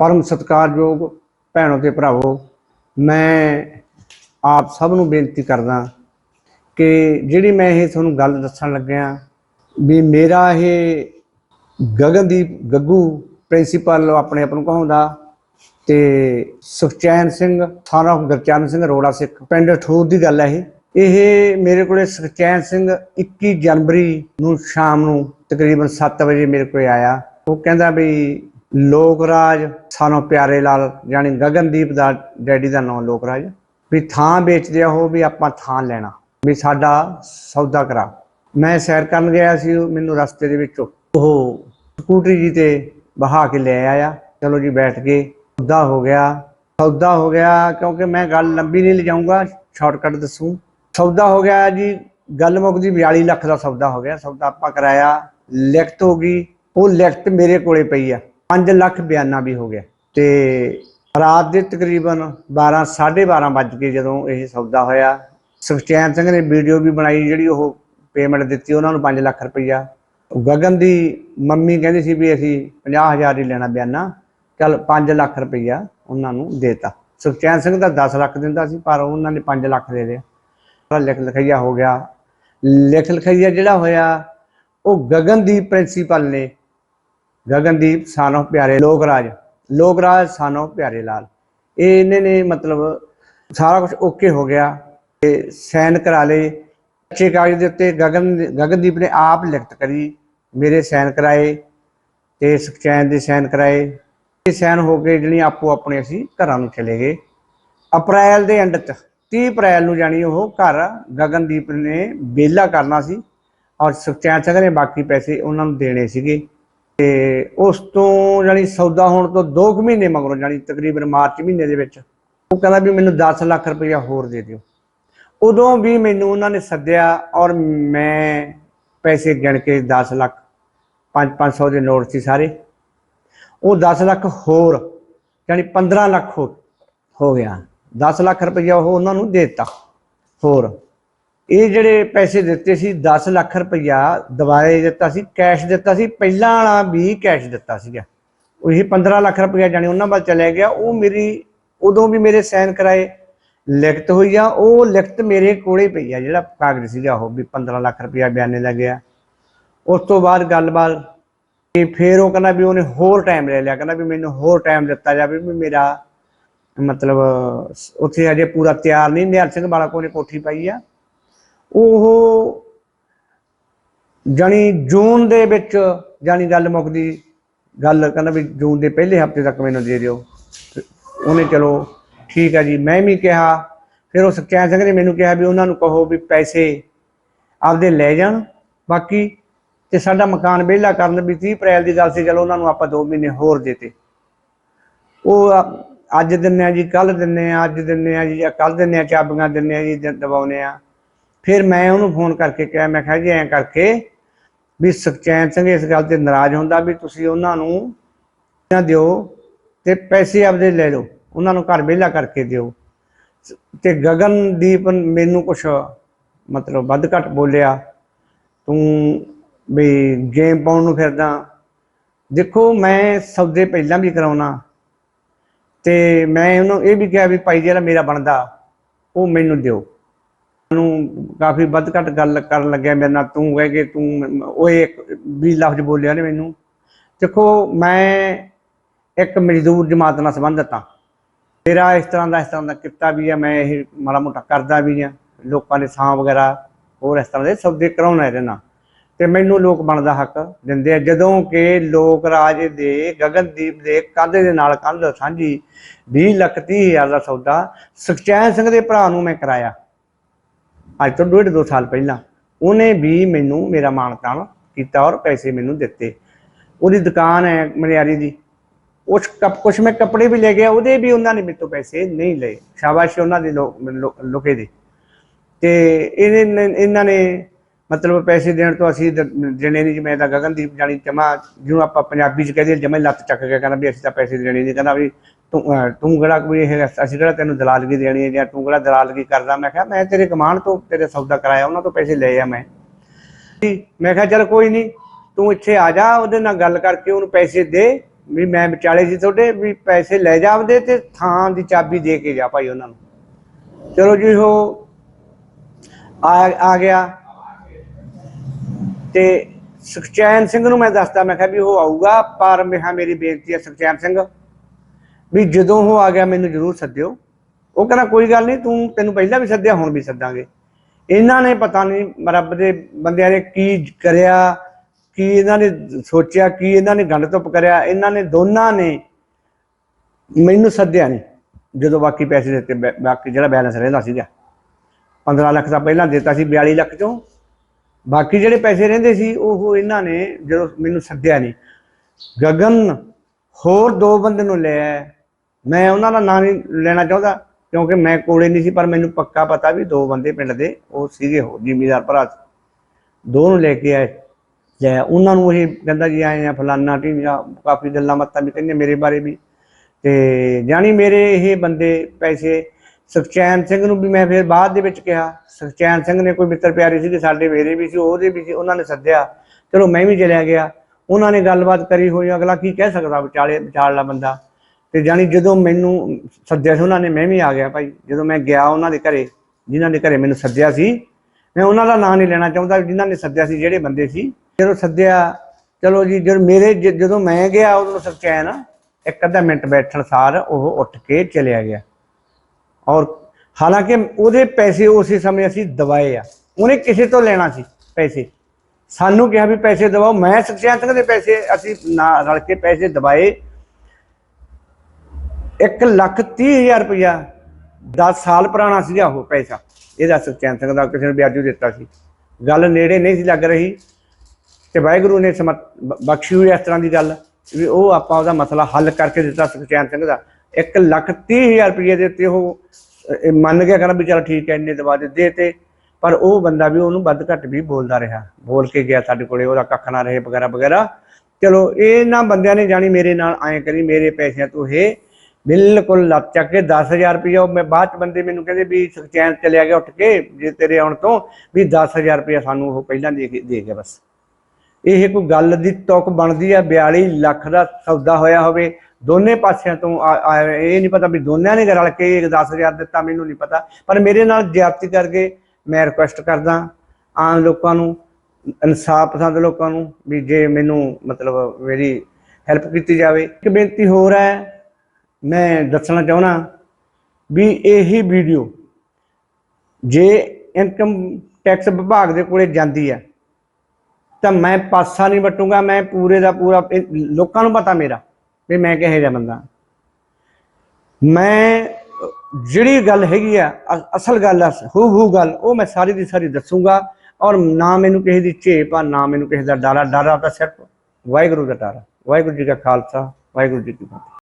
ਪਰਮ ਸਤਿਕਾਰਯੋਗ ਭੈਣੋ ਤੇ ਭਰਾਵੋ, ਮੈਂ ਆਪ ਸਭ ਨੂੰ ਬੇਨਤੀ ਕਰਦਾ ਕਿ ਜਿਹੜੀ ਮੈਂ ਇਹ ਤੁਹਾਨੂੰ ਗੱਲ ਦੱਸਣ ਲੱਗਿਆ ਵੀ ਮੇਰਾ ਇਹ ਗਗਨਦੀਪ ਗੱਗੂ ਪ੍ਰਿੰਸੀਪਲ ਆਪਣੇ ਆਪ ਨੂੰ ਕਹਾਉਂਦਾ ਤੇ ਸੁਖਚੈਨ ਸਿੰਘ ਸਾਰਾ ਗੁਰਚਰਨ ਸਿੰਘ ਅਰੋੜਾ ਸਿੱਖ, ਪਿੰਡ ਠੂਰ ਦੀ ਗੱਲ ਹੈ ਇਹ। ਇਹ ਮੇਰੇ ਕੋਲੇ ਸੁਖਚੈਨ ਸਿੰਘ 21 ਜਨਵਰੀ ਨੂੰ ਸ਼ਾਮ ਨੂੰ ਤਕਰੀਬਨ 7 ਵਜੇ ਮੇਰੇ ਕੋਲ ਆਇਆ। ਉਹ ਕਹਿੰਦਾ ਵੀ ਲੋਕ ਰਾਜ ਸਾਨੂੰ ਪਿਆਰੇ ਲਾਲ, ਯਾਨੀ ਗਗਨਦੀਪ ਦਾ ਡੈਡੀ ਦਾ ਨਾਮ ਲੋਕ ਰਾਜ ਵੀ ਥਾਂ ਵੇਚਦੇ ਆ ਉਹ, ਵੀ ਆਪਾਂ ਥਾਂ ਲੈਣਾ। ਵੀ ਸਾਡਾ ਸੌਦਾ ਕਰਾ। ਮੈਂ ਸੈਰ ਕਰਨ ਗਿਆ ਸੀ, ਮੈਨੂੰ ਰਸਤੇ ਦੇ ਵਿੱਚ ਉਹ ਸਕੂਟਰੀ ਜੀ ਤੇ ਬਹਾ ਕੇ ਲੈ ਆਇਆ। ਚਲੋ ਜੀ ਬੈਠ ਕੇ ਸੌਦਾ ਹੋ ਗਿਆ। ਸੌਦਾ ਹੋ ਗਿਆ ਕਿਉਂਕਿ ਮੈਂ ਗੱਲ ਲੰਬੀ ਨਹੀਂ ਲਿਜਾਊਂਗਾ, ਸ਼ਾਰਟਕਟ ਦੱਸੂ। ਸੌਦਾ ਹੋ ਗਿਆ ਜੀ, ਗੱਲ ਮੁੱਕਦੀ 42 ਲੱਖ ਦਾ ਸੌਦਾ ਹੋ ਗਿਆ। ਸੌਦਾ ਆਪਾਂ ਕਰਾਇਆ। ਲਿਖਤ ਹੋ ਗਈ। ਉਹ ਲਿਖਤ ਮੇਰੇ ਕੋਲੇ ਪਈ ਆ। 5 ਲੱਖ ਬਿਆਨਾ ਵੀ ਹੋ ਗਿਆ। ਤੇ ਰਾਤ ਦੇ ਤਕਰੀਬਨ 12 12:30 ਵੱਜ ਕੇ ਜਦੋਂ ਇਹ ਸੌਦਾ ਹੋਇਆ, ਸੁਖਚੈਨ ਸਿੰਘ ਨੇ ਵੀਡੀਓ ਵੀ ਬਣਾਈ, ਜਿਹੜੀ ਉਹ ਪੇਮੈਂਟ ਦਿੱਤੀ, ਉਹਨਾਂ ਨੂੰ 5 ਲੱਖ ਰੁਪਈਆ। ਗਗਨ ਦੀ ਮੰਮੀ ਕਹਿੰਦੀ ਸੀ ਵੀ ਅਸੀਂ 50000 ਹੀ ਲੈਣਾ ਬਿਆਨਾ, ਚੱਲ 5 ਲੱਖ ਰੁਪਈਆ ਉਹਨਾਂ ਨੂੰ ਦੇਤਾ। ਸੁਖਚੈਨ ਸਿੰਘ ਦਾ 10 ਲੱਖ ਦਿੰਦਾ ਸੀ, ਪਰ ਉਹਨਾਂ ਨੇ 5 ਲੱਖ ਦੇ ਲਿਆ। ਲਿਖ ਲਿਖਈਆ ਹੋ ਗਿਆ। ਲਿਖ ਲਿਖਈਆ ਜਿਹੜਾ ਹੋਇਆ, ਉਹ ਗਗਨ ਦੀ ਪ੍ਰਿੰਸੀਪਲ ਨੇ ਗਗਨਦੀਪ ਸਾਨੋ ਪਿਆਰੇ ਲੋਕਰਾਜ ਲੋਕਰਾਜ ਸਾਨੋ ਪਿਆਰੇ ਲਾਲ। ਇਹ ਇਹਨੇ ਨੇ ਮਤਲਬ ਸਾਰਾ ਕੁਝ ਓਕੇ ਹੋ ਗਿਆ ਤੇ ਸਾਈਨ ਕਰਾ ਲਏ। ਅੱਛੇ ਕਾਗਜ਼ ਦੇ ਉੱਤੇ ਗਗਨ, ਗਗਨਦੀਪ ਨੇ ਆਪ ਲਿਖਤ ਕਰੀ, ਮੇਰੇ ਸਾਈਨ ਕਰਾਏ ਤੇ ਸੁਖਚੈਨ ਦੇ ਸਾਈਨ ਕਰਾਏ। ਇਹ ਸਾਈਨ ਹੋ ਕੇ ਜਿਹੜੀ ਆਪੋ ਆਪਣੇ ਅਸੀਂ ਘਰਾਂ ਨੂੰ ਚਲੇ ਗਏ। ਅਪ੍ਰੈਲ ਦੇ ਐਂਡ ਚ 30 ਅਪ੍ਰੈਲ ਨੂੰ ਜਾਣੀ ਉਹ ਘਰ ਗਗਨਦੀਪ ਨੇ ਬੇਲਾ ਕਰਨਾ ਸੀ ਔਰ ਸੁਖਚੈਨ ਸਿੰਘ ਨੇ ਬਾਕੀ ਪੈਸੇ ਉਹਨਾਂ ਨੂੰ ਦੇਣੇ ਸੀਗੇ। ਤੇ ਉਸ ਤੋਂ ਜਾਣੀ ਸੌਦਾ ਹੋਣ ਤੋਂ 2 ਮਹੀਨੇ ਮਗਰੋਂ ਜਾਣੀ ਤਕਰੀਬਨ ਮਾਰਚ ਮਹੀਨੇ ਦੇ ਵਿੱਚ ਉਹ ਕਹਿੰਦਾ ਵੀ ਮੈਨੂੰ 10 ਲੱਖ ਰੁਪਇਆ ਹੋਰ ਦੇ ਦਿਓ। ਉਦੋਂ ਵੀ ਮੈਨੂੰ ਉਹਨਾਂ ਨੇ ਸੱਦਿਆ ਔਰ ਮੈਂ ਪੈਸੇ ਗਿਣ ਕੇ 10 ਲੱਖ 5-500 ਦੇ ਨੋਟ ਸੀ ਸਾਰੇ। ਉਹ 10 ਲੱਖ ਹੋਰ ਯਾਨੀ 15 ਲੱਖ ਹੋ ਹੋ ਗਿਆ। 10 ਲੱਖ ਰੁਪਇਆ ਉਹ ਉਹਨਾਂ ਨੂੰ ਦੇ ਦਿੱਤਾ ਹੋਰ। ਇਹ ਜਿਹੜੇ ਪੈਸੇ ਦਿੱਤੇ ਸੀ 10 ਲੱਖ ਰੁਪਇਆ ਦਿਵਾਏ ਦਿੱਤਾ ਸੀ ਕੈਸ਼ ਦਿੱਤਾ ਸੀ, ਪਹਿਲਾਂ ਵਾਲਾ ਵੀ ਕੈਸ਼ ਦਿੱਤਾ ਸੀਗਾ। ਉਹੀ 15 ਲੱਖ ਰੁਪਇਆ ਜਾਨੀ ਉਹਨਾਂ ਵੱਲ ਚਲੇ ਗਿਆ, ਉਹ ਮੇਰੀ, ਉਦੋਂ ਵੀ ਮੇਰੇ ਸਾਈਨ ਕਰਾਏ, ਲਿਖਤ ਹੋਈ ਆ, ਉਹ ਲਿਖਤ ਮੇਰੇ ਕੋਲੇ ਪਈ ਆ, ਜਿਹੜਾ ਕਾਗਜ਼ ਸੀਗਾ ਉਹ ਵੀ 15 ਲੱਖ ਰੁਪਇਆ ਬਿਆਨੇ ਦਾ ਗਿਆ। ਉਸ ਤੋਂ ਬਾਅਦ ਗੱਲਬਾਤ, ਤੇ ਫਿਰ ਉਹ ਕਹਿੰਦਾ ਵੀ ਉਹਨੇ ਹੋਰ ਟਾਈਮ ਲੈ ਲਿਆ, ਕਹਿੰਦਾ ਵੀ ਮੈਨੂੰ ਹੋਰ ਟਾਈਮ ਦਿੱਤਾ ਜਾਵੇ ਵੀ ਮੇਰਾ ਮਤਲਬ, ਉੱਥੇ ਅਜੇ ਪੂਰਾ ਤਿਆਰ ਨਹੀਂ ਨਿਹਰ ਸਿੰਘ ਵਾਲਾ ਕੋਲ ਕੋਠੀ ਪਾਈ ਆ। ਉਹ ਜਾਣੀ ਜੂਨ ਦੇ ਵਿੱਚ ਜਾਣੀ ਗੱਲ ਮੁੱਕਦੀ, ਗੱਲ ਕਹਿੰਦਾ ਵੀ ਜੂਨ ਦੇ ਪਹਿਲੇ ਹਫ਼ਤੇ ਤੱਕ ਮੈਨੂੰ ਦੇ ਦਿਓ। ਉਹਨੇ ਚਲੋ ਠੀਕ ਹੈ ਜੀ, ਮੈਂ ਵੀ ਕਿਹਾ, ਫਿਰ ਉਹ ਸੁਖਚੈਨ ਸਿੰਘ ਨੇ ਮੈਨੂੰ ਕਿਹਾ ਵੀ ਉਹਨਾਂ ਨੂੰ ਕਹੋ ਵੀ ਪੈਸੇ ਆਪਦੇ ਲੈ ਜਾਣ। ਬਾਕੀ ਤੇ ਸਾਡਾ ਮਕਾਨ ਵਿਹਲਾ ਕਰਨ ਵੀ 30 ਅਪ੍ਰੈਲ ਦੀ ਗੱਲ ਸੀ, ਚਲੋ ਉਹਨਾਂ ਨੂੰ ਆਪਾਂ 2 ਮਹੀਨੇ ਹੋਰ ਦੇਤੇ। ਉਹ ਅੱਜ ਦਿੰਨੇ ਆ ਜੀ ਕੱਲ ਦਿੰਨੇ ਆ, ਅੱਜ ਦਿੰਨੇ ਆ ਜੀ, ਜਾਂ ਕੱਲ ਦਿੰਨੇ ਆ, ਚਾਬੀਆਂ ਦਿੰਨੇ ਆ ਜੀ, ਦ- ਦਬਾਉਨੇ ਆ। ਫਿਰ ਮੈਂ ਉਹਨੂੰ ਫੋਨ ਕਰਕੇ ਕਿਹਾ, ਮੈਂ ਕਿਹਾ ਜੀ ਐਂ ਕਰਕੇ ਵੀ ਸੁਖਚੈਨ ਸਿੰਘ ਇਸ ਗੱਲ ਤੇ ਨਾਰਾਜ਼ ਹੁੰਦਾ ਵੀ ਤੁਸੀਂ ਉਹਨਾਂ ਨੂੰ ਨਾ ਦਿਓ ਤੇ ਪੈਸੇ ਆਪਦੇ ਲੈ ਲਓ, ਉਹਨਾਂ ਨੂੰ ਘਰ ਵਿਹਲਾ ਕਰਕੇ ਦਿਓ। ਤੇ ਗਗਨਦੀਪ ਮੈਨੂੰ ਕੁਛ ਮਤਲਬ ਵੱਧ ਘੱਟ ਬੋਲਿਆ, ਤੂੰ ਵੀ ਗੇਮ ਪਾਉਣ ਨੂੰ ਫਿਰਦਾ। ਦੇਖੋ ਮੈਂ ਸੌਦੇ ਪਹਿਲਾਂ ਵੀ ਕਰਾਉਣਾ, ਤੇ ਮੈਂ ਉਹਨੂੰ ਇਹ ਵੀ ਕਿਹਾ ਵੀ ਭਾਈ ਜਿਹੜਾ ਮੇਰਾ ਬਣਦਾ, ਉਹ ਮੈਨੂੰ ਦਿਓ। ਉਹਨੂੰ ਕਾਫੀ ਵੱਧ ਘੱਟ ਗੱਲ ਕਰਨ ਲੱਗਿਆ ਮੇਰੇ ਨਾਲ। ਤੂੰ ਕਹਿ ਕੇ ਤੂੰ ਉਹ ਇੱਕ ਵੀ ਲਫ਼ਜ਼ ਬੋਲਿਆ ਨੇ ਮੈਨੂੰ। ਦੇਖੋ, ਮੈਂ ਇੱਕ ਮਜ਼ਦੂਰ ਜਮਾਤ ਨਾਲ ਸੰਬੰਧਿਤ ਹਾਂ। ਮੇਰਾ ਇਸ ਤਰ੍ਹਾਂ ਦਾ, ਇਸ ਤਰ੍ਹਾਂ ਦਾ ਕਿੱਤਾ ਵੀ ਆ, ਮੈਂ ਇਹ ਮਾੜਾ ਮੋਟਾ ਕਰਦਾ ਵੀ ਆ। ਲੋਕਾਂ ਦੇ ਸਾਂ ਵਗੈਰਾ, ਹੋਰ ਇਸ ਤਰ੍ਹਾਂ ਦੇ ਸੌਦੇ ਕਰਾਉਣਾ ਇਹਦੇ ਤੇ ਮੈਨੂੰ ਲੋਕ ਬਣਦਾ ਹੱਕ ਦਿੰਦੇ ਆ। ਜਦੋਂ ਕਿ ਲੋਕ ਰਾਜ ਦੇ, ਗਗਨਦੀਪ ਦੇ ਕੰਧ ਦੇ ਨਾਲ ਕੰਧ ਸਾਂਝੀ 20 ਲੱਖ 30 ਹਜ਼ਾਰ ਦਾ ਸੌਦਾ ਸੁਖਚੈਨ ਸਿੰਘ ਦੇ ਭਰਾ ਨੂੰ ਮੈਂ ਕਰਾਇਆ। ਅੱਜ ਤੋਂ ਡੇਢ ਦੋ ਸਾਲ ਪਹਿਲਾਂ ਉਹਨੇ ਵੀ ਮੈਨੂੰ, ਮੇਰਾ ਮਾਨਤਾਨ ਕੀਤਾ ਔਰ ਪੈਸੇ ਮੈਨੂੰ ਦਿੱਤੇ। ਉਹਦੀ ਦੁਕਾਨ ਹੈ ਮਨਿਆਰੀ ਦੀ। ਉਸ ਕੱਪ, ਕੁਛ ਮੈਂ ਕੱਪੜੇ ਵੀ ਲੈ ਗਿਆ, ਉਹਦੇ ਵੀ ਉਹਨਾਂ ਨੇ ਮੇਰੇ ਤੋਂ ਪੈਸੇ ਨਹੀਂ ਲਏ। ਸ਼ਾਬਾਸ਼ ਉਹਨਾਂ ਦੇ ਲੋਕੇ ਦੇ। ਤੇ ਇਹਨੇ, ਇਹਨਾਂ ਨੇ ਮਤਲਬ ਪੈਸੇ ਦੇਣ ਤੋਂ ਅਸੀਂ ਦੇਣੇ ਨਹੀਂ। ਜਿਵੇਂ ਤਾਂ ਗਗਨਦੀਪ ਜਾਨੀ ਜਮਾ, ਜਿਹਨੂੰ ਆਪਾਂ ਪੰਜਾਬੀ ਚ ਕਹਦੇ ਜਮੇ ਲੱਤ ਚੱਕ ਕੇ ਕਹਿੰਦਾ ਵੀ ਅਸੀਂ ਤਾਂ ਪੈਸੇ ਦੇਣੇ ਨਹੀਂ। ਕਹਿੰਦਾ ਵੀ ਤੂੰ, ਅਹ, ਤੂੰ ਕਿਹੜਾ ਕੋਈ ਇਹ ਅਸੀਂ ਕਿਹੜਾ ਤੈਨੂੰ ਦਲਾਲਗੀ ਦੇਣੀ ਹੈ ਜਾਂ ਤੂੰ ਕਿਹੜਾ ਦਲਾਲਗੀ ਕਰਦਾ? ਮੈਂ ਕਿਹਾ, ਮੈਂ ਤੇਰੇ ਕਮਾਨ ਤੋਂ ਤੇਰੇ ਸੌਦਾ ਕਰਾਇਆ, ਉਹਨਾਂ ਤੋਂ ਪੈਸੇ ਲਏ ਆ ਮੈਂ। ਮੈਂ ਕਿਹਾ, ਚੱਲ ਕੋਈ ਨਹੀਂ, ਤੂੰ ਇੱਥੇ ਆ ਜਾ, ਉਹਦੇ ਨਾਲ ਗੱਲ ਕਰਕੇ ਉਹਨੂੰ ਪੈਸੇ ਦੇ, ਵੀ ਮੈਂ ਵਿਚਾਲੇ ਸੀ ਤੁਹਾਡੇ, ਵੀ ਪੈਸੇ ਲੈ ਜਾਵਦੇ ਤੇ ਥਾਂ ਦੀ ਚਾਬੀ ਦੇ ਕੇ ਜਾ ਭਾਈ ਉਹਨਾਂ ਨੂੰ। ਚਲੋ ਜੀ, ਉਹ ਆ ਆ ਗਿਆ। ਤੇ ਸੁਖਚੈਨ ਸਿੰਘ ਨੂੰ ਮੈਂ ਦੱਸਦਾ ਮੈਂ ਕਿਹਾ ਵੀ ਉਹ ਆਊਗਾ, ਪਰ ਮੈਂ ਕਿਹਾ, ਮੇਰੀ ਬੇਨਤੀ ਹੈ ਸੁਖਚੈਨ ਸਿੰਘ ਵੀ ਜਦੋਂ ਉਹ ਆ ਗਿਆ, ਮੈਨੂੰ ਜ਼ਰੂਰ ਸੱਦਿਓ। ਉਹ ਕਹਿੰਦਾ, ਕੋਈ ਗੱਲ ਨਹੀਂ, ਤੂੰ ਤੈਨੂੰ ਪਹਿਲਾਂ ਵੀ ਸੱਦਿਆ, ਹੁਣ ਵੀ ਸੱਦਾਂਗੇ। ਇਹਨਾਂ ਨੇ ਪਤਾ ਨਹੀਂ, ਰੱਬ ਦੇ ਬੰਦਿਆਂ ਨੇ ਕੀ ਕਰਿਆ, ਕੀ ਇਹਨਾਂ ਨੇ ਸੋਚਿਆ, ਕੀ ਇਹਨਾਂ ਨੇ ਗੰਢ ਧੁੱਪ ਕਰਿਆ। ਇਹਨਾਂ ਨੇ ਦੋਨਾਂ ਨੇ ਮੈਨੂੰ ਸੱਦਿਆ ਨਹੀਂ, ਜਦੋਂ ਬਾਕੀ ਪੈਸੇ ਦਿੱਤੇ ਬਾਕੀ ਜਿਹੜਾ ਬੈਲੈਂਸ ਰਹਿੰਦਾ ਸੀਗਾ। 15 ਲੱਖ ਦਾ ਪਹਿਲਾਂ ਦਿੱਤਾ ਸੀ 42 ਲੱਖ ਚੋਂ। ਬਾਕੀ ਜਿਹੜੇ ਪੈਸੇ ਰਹਿੰਦੇ ਸੀ, ਉਹ ਇਹਨਾਂ ਨੇ ਜਦੋਂ ਮੈਨੂੰ ਸੱਦਿਆ ਨਹੀਂ। ਗਗਨ, ਹੋਰ ਦੋ ਬੰਦੇ ਨੂੰ ਲੈ ਮੈਂ ਉਹਨਾਂ ਦਾ ਨਾਂ ਨਹੀਂ ਲੈਣਾ ਚਾਹੁੰਦਾ, ਕਿਉਂਕਿ ਮੈਂ ਕੋਲੇ ਨਹੀਂ ਸੀ, ਪਰ ਮੈਨੂੰ ਪੱਕਾ ਪਤਾ ਵੀ ਦੋ ਬੰਦੇ ਪਿੰਡ ਦੇ ਉਹ ਸੀਗੇ ਉਹ ਜ਼ਿਮੀਦਾਰ ਭਰਾ ਸੀ। ਦੋ ਨੂੰ ਲੈ ਕੇ ਆਏ। ਲੈ ਉਹਨਾਂ ਨੂੰ ਇਹ ਕਹਿੰਦਾ ਜੀ, ਆਏ ਆ ਫਲਾਨਾ ਢੀਂਗਾ ਕਾਫੀ ਗੱਲਾਂ ਬਾਤਾਂ ਵੀ ਕਹਿੰਦੇ ਮੇਰੇ ਬਾਰੇ ਵੀ। ਤੇ ਜਾਣੀ ਮੇਰੇ ਇਹ ਬੰਦੇ ਪੈਸੇ, ਸੁਖਚੈਨ ਸਿੰਘ ਨੂੰ ਵੀ ਮੈਂ ਫਿਰ ਬਾਅਦ ਦੇ ਵਿੱਚ ਕਿਹਾ। ਸੁਖਚੈਨ ਸਿੰਘ ਨੇ ਕੋਈ ਮਿੱਤਰ ਪਿਆਰੇ ਸੀ ਕਿ ਸਾਡੇ ਮੇਰੇ ਵੀ ਸੀ, ਉਹਦੇ ਵੀ ਸੀ, ਉਹਨਾਂ ਨੇ ਸੱਦਿਆ। ਚਲੋ ਮੈਂ ਵੀ ਚਲਿਆ ਗਿਆ। ਉਹਨਾਂ ਨੇ ਗੱਲਬਾਤ ਕਰੀ ਹੋਈ, ਅਗਲਾ ਕੀ ਕਹਿ ਸਕਦਾ ਵਿਚਾਲੇ, ਵਿਚਾਲਲਾ ਬੰਦਾ? ਤੇ ਜਾਣੀ ਜਦੋਂ ਮੈਨੂੰ ਸੱਦਿਆ ਸੀ ਉਹਨਾਂ ਨੇ, ਮੈਂ ਵੀ ਆ ਗਿਆ ਭਾਈ। ਜਦੋਂ ਮੈਂ ਗਿਆ ਉਹਨਾਂ ਦੇ ਘਰੇ, ਜਿਨ੍ਹਾਂ ਦੇ ਘਰੇ ਮੈਨੂੰ ਸੱਦਿਆ ਸੀ, ਮੈਂ ਉਹਨਾਂ ਦਾ ਨਾਂ ਨਹੀਂ ਲੈਣਾ ਚਾਹੁੰਦਾ, ਜਿਨ੍ਹਾਂ ਨੇ ਸੱਦਿਆ ਸੀ, ਜਿਹੜੇ ਬੰਦੇ ਸੀ। ਜਦੋਂ ਸੱਦਿਆ, ਚਲੋ ਜੀ, ਜਦੋਂ ਮੇਰੇ ਜਦੋਂ ਮੈਂ ਗਿਆ, ਉਦੋਂ ਸੁਖਚੈਨ ਇੱਕ ਅੱਧਾ ਮਿੰਟ ਬੈਠਣ ਸਾਰ ਉਹ ਉੱਠ ਕੇ ਚਲਿਆ ਗਿਆ। ਔਰ ਹਾਲਾਂਕਿ ਉਹਦੇ ਪੈਸੇ ਉਸੇ ਸਮੇਂ ਅਸੀਂ ਦਵਾਏ ਆ। ਉਹਨੇ ਕਿਸੇ ਤੋਂ ਲੈਣਾ ਸੀ ਪੈਸੇ। ਸਾਨੂੰ ਕਿਹਾ ਵੀ ਪੈਸੇ ਦਵਾਓ। ਮੈਂ ਸੁਖਚੈਨ ਸਿੰਘ ਦੇ ਪੈਸੇ, ਅਸੀਂ ਨਾ ਰਲ ਕੇ ਪੈਸੇ ਦਵਾਏ। 1 ਲੱਖ ਤੀਹ ਹਜ਼ਾਰ ਰੁਪਇਆ 10 ਸਾਲ ਪੁਰਾਣਾ ਸੀਗਾ ਉਹ ਪੈਸਾ। ਇਹਦਾ ਸੁਖਚੈਨ ਸਿੰਘ ਦਾ ਕਿਸੇ ਨੇ ਵਿਆਜੂ ਦਿੱਤਾ ਸੀ। ਗੱਲ ਨੇੜੇ ਨਹੀਂ ਸੀ ਲੱਗ ਰਹੀ ਤੇ ਵਾਹਿਗੁਰੂ ਨੇ ਸਮਤ ਬਖਸ਼ੀ ਹੋਈ ਇਸ ਤਰ੍ਹਾਂ ਦੀ ਗੱਲ ਵੀ ਉਹ ਆਪਾਂ ਉਹਦਾ ਮਸਲਾ ਹੱਲ ਕਰਕੇ ਦਿੱਤਾ ਸੁਖਚੈਨ ਸਿੰਘ ਦਾ। 1 ਲੱਖ ਤੀਹ ਹਜ਼ਾਰ ਰੁਪਏ ਦੇ ਉੱਤੇ ਉਹ ਮੰਨ ਗਿਆ ਕਹਿੰਦਾ ਵੀ ਚਲ ਠੀਕ ਹੈ, ਇੰਨੇ ਦਵਾ ਦੇ ਤੇ ਪਰ ਉਹ ਬੰਦਾ ਵੀ ਉਹਨੂੰ ਵੱਧ ਘੱਟ ਵੀ ਬੋਲਦਾ ਰਿਹਾ। ਬੋਲ ਕੇ ਗਿਆ ਸਾਡੇ ਕੋਲੇ, ਉਹਦਾ ਕੱਖ ਨਾ ਰਹੇ ਵਗੈਰਾ ਵਗੈਰਾ। ਚਲੋ ਇਹਨਾਂ ਬੰਦਿਆਂ ਨੇ ਜਾਣੀ ਮੇਰੇ ਨਾਲ ਐਂ ਕਰੀ, ਮੇਰੇ ਪੈਸਿਆਂ ਤੋਂ ਇਹ ਬਿਲਕੁਲ ਲੱਤ ਚੱਕ ਕੇ 10000 ਰੁਪਏ ਉਹ ਮੈਂ ਬਾਅਦ ਚ ਬੰਦੇ ਮੈਨੂੰ ਕਹਿੰਦੇ ਵੀ ਸੁਖਚੈਨ ਚਲਿਆ ਗਿਆ ਉੱਠ ਕੇ ਜੇ ਤੇਰੇ ਆਉਣ ਤੋਂ ਵੀ 10000 ਰੁਪਏ ਸਾਨੂੰ ਉਹ ਪਹਿਲਾਂ ਦੇ ਕੇ, ਦੇ ਗਿਆ ਬਸ। ਇਹ ਕੋਈ ਗੱਲ ਦੀ ਤੁਕ ਬਣਦੀ ਆ 42 ਲੱਖ ਦਾ ਸੌਦਾ ਹੋਇਆ ਹੋਵੇ, ਦੋਨੇ ਪਾਸਿਆਂ ਤੋਂ ਇਹ ਨਹੀਂ ਪਤਾ ਵੀ ਦੋਨਿਆਂ ਨੇ ਰਲ ਕੇ ਇਹ 10000 ਦਿੱਤਾ, ਮੈਨੂੰ ਨਹੀਂ ਪਤਾ। ਪਰ ਮੇਰੇ ਨਾਲ ਜ਼ਿਆਦਤੀ ਕਰਕੇ ਮੈਂ ਰਿਕੁਐਸਟ ਕਰਦਾ ਆਮ ਲੋਕਾਂ ਨੂੰ, ਇਨਸਾਫ ਪਸੰਦ ਲੋਕਾਂ ਨੂੰ ਵੀ ਜੇ ਮੈਨੂੰ ਮਤਲਬ ਮੇਰੀ ਹੈਲਪ ਕੀਤੀ ਜਾਵੇ। ਕਿ ਬੇਨਤੀ ਹੋਰ ਹੈ ਮੈਂ ਦੱਸਣਾ ਚਾਹੁੰਦਾ ਵੀ ਇਹੀ ਵੀਡੀਓ ਜੇ ਇਨਕਮ ਟੈਕਸ ਵਿਭਾਗ ਦੇ ਕੋਲੇ ਜਾਂਦੀ ਹੈ, ਤਾਂ ਮੈਂ ਪਾਸਾ ਨਹੀਂ ਵਟੂੰਗਾ, ਮੈਂ ਪੂਰੇ ਦਾ ਪੂਰਾ ਲੋਕਾਂ ਨੂੰ ਪਤਾ ਮੇਰਾ ਵੀ ਮੈਂ ਕਿਹੋ ਜਿਹਾ ਬੰਦਾ। ਮੈਂ, ਜਿਹੜੀ ਗੱਲ ਹੈਗੀ ਆ ਅਸਲ ਗੱਲ ਆ ਹੂ ਹੂ ਗੱਲ, ਉਹ ਮੈਂ ਸਾਰੀ ਦੀ ਸਾਰੀ ਦੱਸੂਗਾ ਔਰ ਨਾ ਮੈਨੂੰ ਕਿਸੇ ਦੀ ਝੇਪ ਆ, ਨਾ ਮੈਨੂੰ ਕਿਸੇ ਦਾ ਡਾਰਾ ਆ ਤਾਂ ਸਿਰਫ ਵਾਹਿਗੁਰੂ ਦਾ ਡਰ ਵਾਹਿਗੁਰੂ ਜੀ ਕਾ ਖਾਲਸਾ, ਵਾਹਿਗੁਰੂ ਜੀ ਕੀ ਫਤਿਹ।